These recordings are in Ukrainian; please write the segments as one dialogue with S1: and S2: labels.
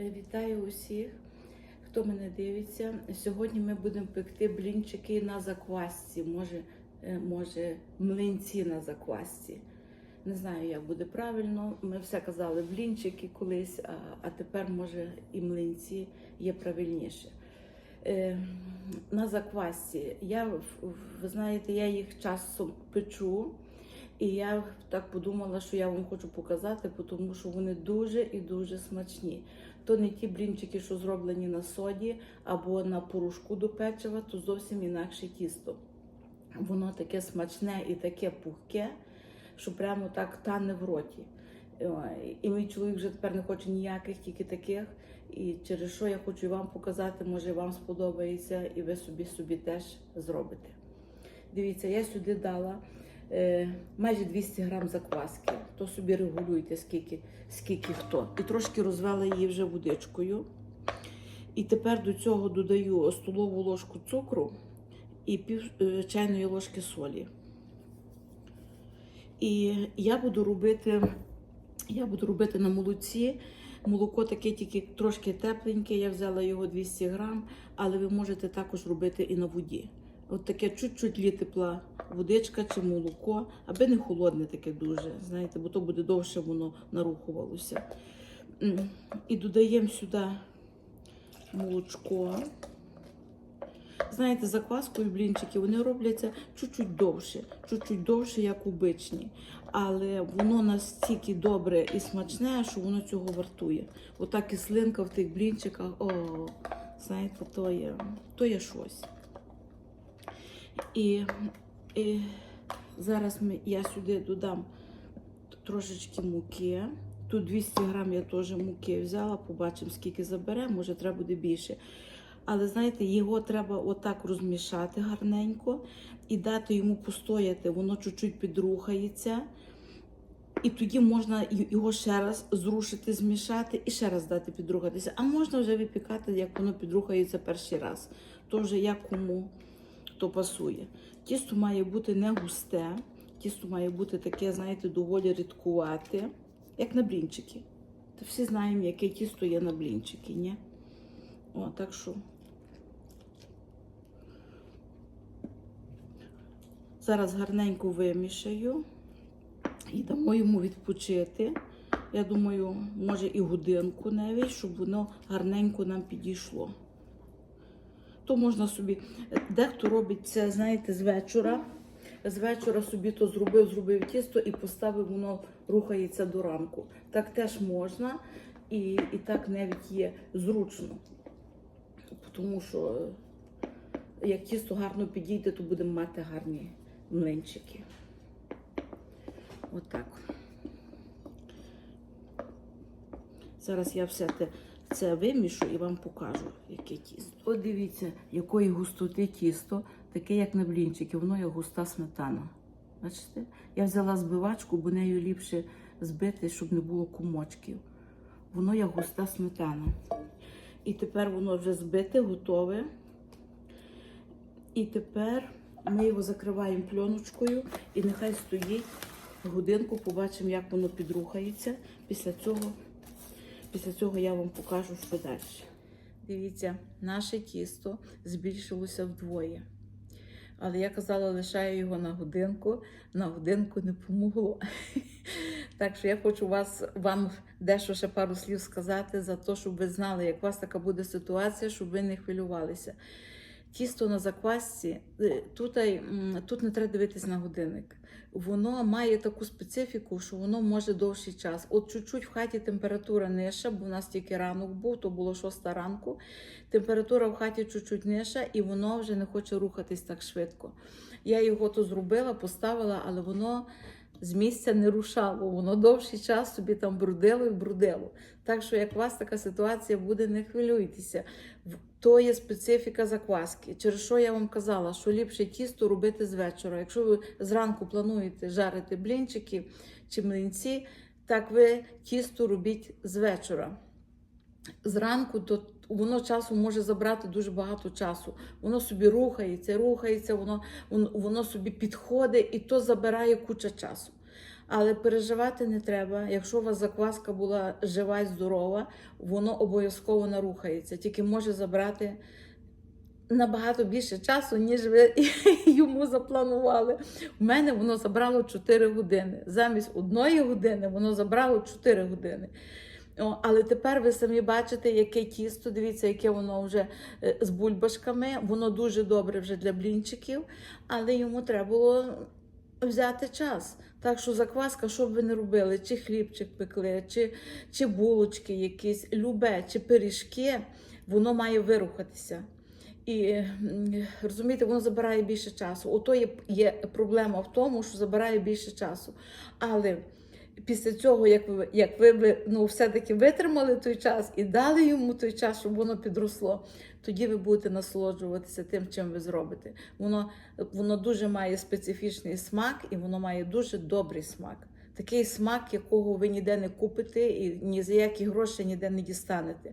S1: Е, Вітаю усіх, хто мене дивиться. Сьогодні ми будемо пекти блінчики на заквасці. Може, е, може, млинці на заквасці. Не знаю, як буде правильно. Ми все казали блінчики колись, а, а тепер, може, і млинці є правильніше. Е, на заквасці. Я, ви знаєте, я їх часом печу. І я так подумала, що я вам хочу показати, тому що вони дуже і дуже смачні. То не ті блінчики, що зроблені на соді або на порошку до печива, то зовсім інакше тісто. Воно таке смачне і таке пухке, що прямо так тане в роті. І мій чоловік вже тепер не хоче ніяких, тільки таких. І через що я хочу вам показати, може вам сподобається, і ви собі собі теж зробите. Дивіться, я сюди дала е, майже 200 грам закваски. То собі регулюйте, скільки, скільки хто. І трошки розвела її вже водичкою. І тепер до цього додаю столову ложку цукру і пів е, чайної ложки солі. І я буду робити, я буду робити на молоці. Молоко таке тільки трошки тепленьке, я взяла його 200 грам, але ви можете також робити і на воді. От таке чуть-чуть лі тепла водичка чи молоко, аби не холодне таке дуже, знаєте, бо то буде довше воно нарухувалося. І додаємо сюди молочко. Знаєте, закваскою блінчики вони робляться чуть-чуть довше, чуть-чуть довше, як обичні. Але воно настільки добре і смачне, що воно цього вартує. Ота кислинка в тих блінчиках, о, знаєте, то є, то є щось. І, і зараз ми, я сюди додам трошечки муки. Тут 200 грам я теж муки взяла, побачимо, скільки забере, може треба буде більше. Але знаєте, його треба отак розмішати гарненько і дати йому постояти, воно чуть-чуть підрухається. І тоді можна його ще раз зрушити, змішати і ще раз дати підрухатися. А можна вже випікати, як воно підрухається перший раз. То вже як кому то пасує. Тісто має бути не густе, тісто має бути таке, знаєте, доволі рідкувате, як на блінчики. Та всі знаємо, яке тісто є на блінчики, ні? О, так що. Зараз гарненько вимішаю і дамо йому відпочити. Я думаю, може і годинку навіть, щоб воно гарненько нам підійшло. То можна собі, дехто робить це, знаєте, з вечора. З вечора собі то зробив, зробив тісто і поставив, воно рухається до ранку. Так теж можна, і, і так навіть є зручно. Тому що е, як тісто гарно підійде, то будемо мати гарні млинчики. Отак. Зараз я все те, це вимішу і вам покажу, яке тісто. От дивіться, якої густоти тісто, таке, як на блінчики, воно є густа сметана. Бачите? Я взяла збивачку, бо нею ліпше збити, щоб не було комочків. Воно є густа сметана. І тепер воно вже збите, готове. І тепер ми його закриваємо пленочкою і нехай стоїть годинку, побачимо, як воно підрухається. Після цього, після цього я вам покажу, що далі. Дивіться, наше тісто збільшилося вдвоє. Але я казала, лишаю його на годинку. На годинку не помогло. Так що я хочу вас, вам дещо ще пару слів сказати за те, щоб ви знали, як у вас така буде ситуація, щоб ви не хвилювалися. Тісто на заквасці, е, тут, тут не треба дивитись на годинник. Воно має таку специфіку, що воно може довший час. От чуть-чуть в хаті температура нижча, бо в нас тільки ранок був, то було 6 ранку. Температура в хаті чуть-чуть нижча, і воно вже не хоче рухатись так швидко. Я його то зробила, поставила, але воно з місця не рушало. Воно довший час собі там брудило і брудило. Так що, як у вас така ситуація буде, не хвилюйтеся. То є специфіка закваски. Через що я вам казала, що ліпше тісто робити з вечора. Якщо ви зранку плануєте жарити блінчики чи млинці, так ви тісто робіть з вечора. Зранку то воно часу може забрати дуже багато часу. Воно собі рухається, рухається, воно, воно, собі підходить і то забирає куча часу. Але переживати не треба. Якщо у вас закваска була жива і здорова, воно обов'язково нарухається. Тільки може забрати набагато більше часу, ніж ви йому запланували. У мене воно забрало 4 години. Замість одної години воно забрало 4 години. О, але тепер ви самі бачите, яке тісто. Дивіться, яке воно вже е, з бульбашками. Воно дуже добре вже для блінчиків, але йому треба було взяти час. Так що закваска, що б ви не робили, чи хлібчик пекли, чи, чи булочки якісь, любе, чи пиріжки, воно має вирухатися. І розумієте, воно забирає більше часу. Ото є, є проблема в тому, що забирає більше часу. Але після цього, як ви, як ви ну, все-таки витримали той час і дали йому той час, щоб воно підросло, тоді ви будете насолоджуватися тим, чим ви зробите. Воно, воно дуже має специфічний смак і воно має дуже добрий смак. Такий смак, якого ви ніде не купите і ні за які гроші ніде не дістанете.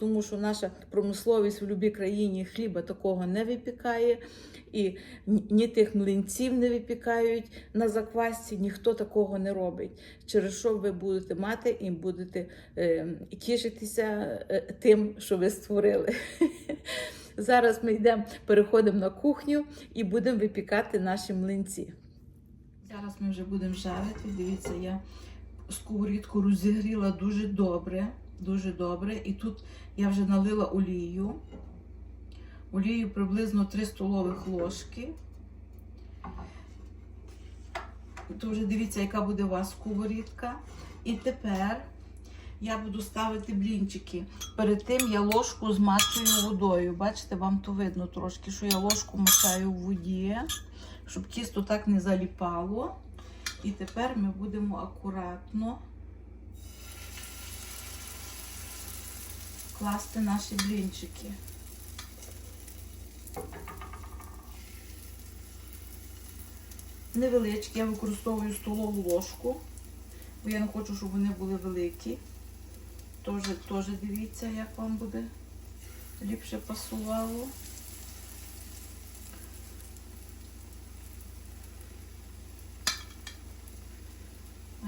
S1: Тому що наша промисловість в будь-якій країні хліба такого не випікає, і ні тих млинців не випікають на заквасці, ніхто такого не робить. Через що ви будете мати і будете е, тішитися е, тим, що ви створили. Зараз ми йдемо, переходимо на кухню і будемо випікати наші млинці. Зараз ми вже будемо жарити. Дивіться, я сковорідку розігріла дуже добре, дуже добре. І тут я вже налила олію. Олію приблизно 3 столових ложки. То вже дивіться, яка буде у вас сковорідка. І тепер я буду ставити блінчики. Перед тим я ложку змачую водою. Бачите, вам то видно трошки, що я ложку мочаю в воді, щоб тісто так не заліпало. І тепер ми будемо акуратно класти наші блінчики. Невеличкі, я використовую столову ложку, бо я не хочу, щоб вони були великі. Теж, теж дивіться, як вам буде ліпше пасувало.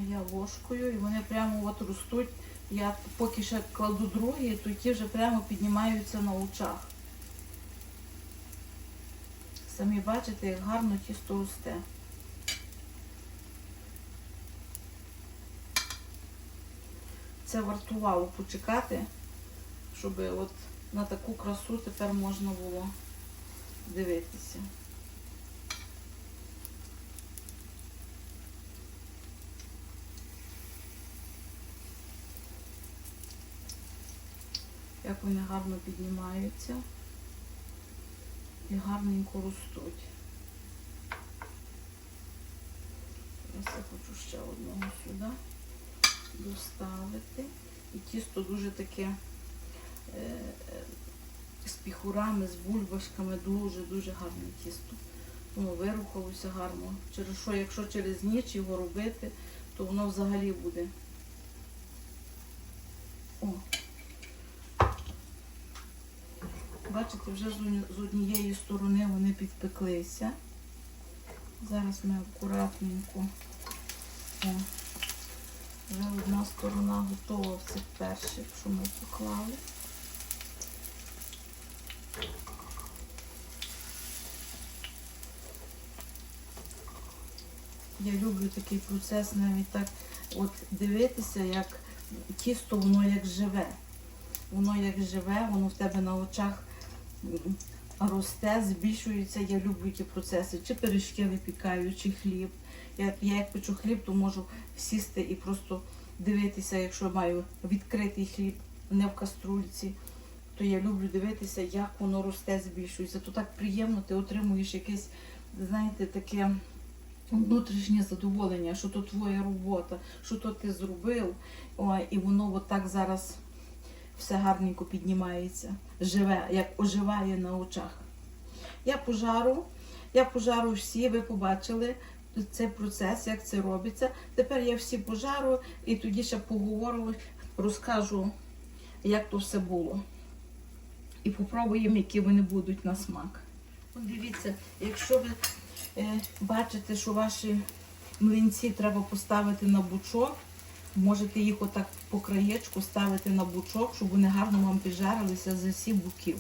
S1: А я ложкою і вони прямо от ростуть. Я поки ще кладу другі, то ті вже прямо піднімаються на очах. Самі бачите, як гарно тісто росте. Це вартувало почекати, щоб от на таку красу тепер можна було дивитися. Як вони гарно піднімаються і гарненько ростуть. Зараз я хочу ще одного сюди доставити. І тісто дуже таке е, е, з піхурами, з бульбашками, дуже-дуже гарне тісто. Воно вирухалося гарно. Через що, якщо через ніч його робити, то воно взагалі буде. О. Бачите, вже з однієї сторони вони підпеклися. Зараз ми акуратненько. О. Вже одна сторона готова в цих перших, що ми поклали. Я люблю такий процес навіть так от дивитися, як тісто воно як живе. Воно як живе, воно в тебе на очах росте, збільшується. Я люблю ті процеси. Чи пиріжки випікаю, чи хліб. Я, я як печу хліб, то можу сісти і просто дивитися, якщо маю відкритий хліб, не в каструльці, то я люблю дивитися, як воно росте, збільшується. То так приємно, ти отримуєш якесь, знаєте, таке внутрішнє задоволення, що то твоя робота, що то ти зробив. Ой, і воно от так зараз все гарненько піднімається, живе, як оживає на очах. Я пожару, я пожару всі, ви побачили цей процес, як це робиться. Тепер я всі пожару і тоді ще поговорю, розкажу, як то все було. І попробуємо, які вони будуть на смак. Дивіться, якщо ви е, бачите, що ваші млинці треба поставити на бучок. Можете їх отак по краєчку ставити на бучок, щоб вони гарно вам піджарилися з усіх боків.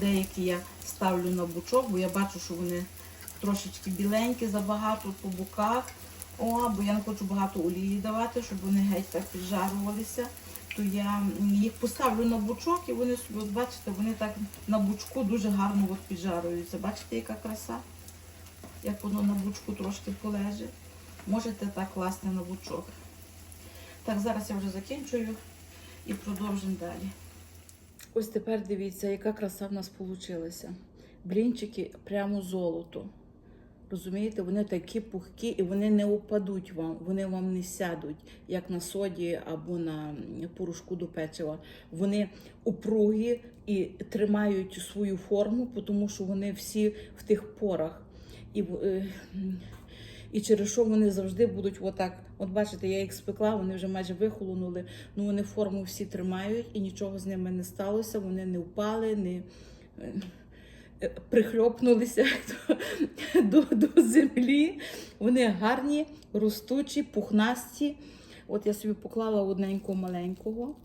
S1: Деякі я ставлю на бучок, бо я бачу, що вони трошечки біленькі, забагато по боках. О, бо я не хочу багато олії давати, щоб вони геть так піджарувалися. То я їх поставлю на бучок і вони собі, от бачите, вони так на бучку дуже гарно от піджарюються. Бачите, яка краса? Як воно на бучку трошки полежить. Можете так класти на бучок. Так, зараз я вже закінчую і продовжимо далі. Ось тепер дивіться, яка краса в нас вийшла. Блінчики прямо золото. Розумієте, вони такі пухкі і вони не опадуть вам, вони вам не сядуть, як на соді або на порошку до печива. Вони упругі і тримають свою форму, тому що вони всі в тих порах. І, е, і через що вони завжди будуть отак. От бачите, я їх спекла, вони вже майже вихолонули, ну вони форму всі тримають і нічого з ними не сталося, вони не впали, не. е, Прихльопнулися до, до, до землі. Вони гарні, ростучі, пухнасті. От я собі поклала одненького маленького.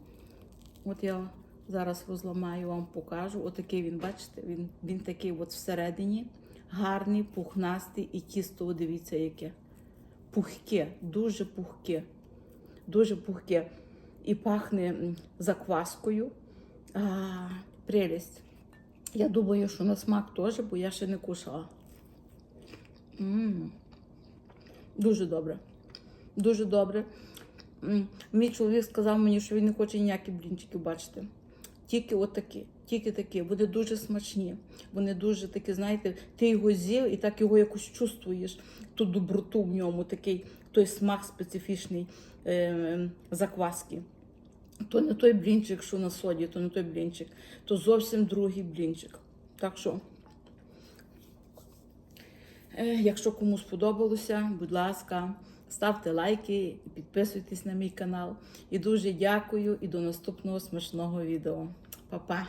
S1: От я зараз розламаю, вам покажу. Отакий він, бачите, він, він такий от всередині. Гарний, пухнастий і тісто, дивіться, яке. Пухке, дуже пухке. Дуже пухке. І пахне закваскою. А, прелість. Я думаю, що на смак теж, бо я ще не кушала. м Дуже добре. Дуже добре. М, Мій чоловік сказав мені, що він не хоче ніякі блінчики бачити. Тільки отакі, тільки такі. Вони дуже смачні. Вони дуже такі, знаєте, ти його з'їв і так його якось чувствуєш. Ту доброту в ньому, такий той смак специфічний е, закваски. То не той блінчик, що на соді, то не той блінчик, то зовсім другий блінчик. Так що, е, якщо комусь сподобалося, будь ласка, ставте лайки і підписуйтесь на мій канал. І дуже дякую і до наступного смачного відео. Па-па!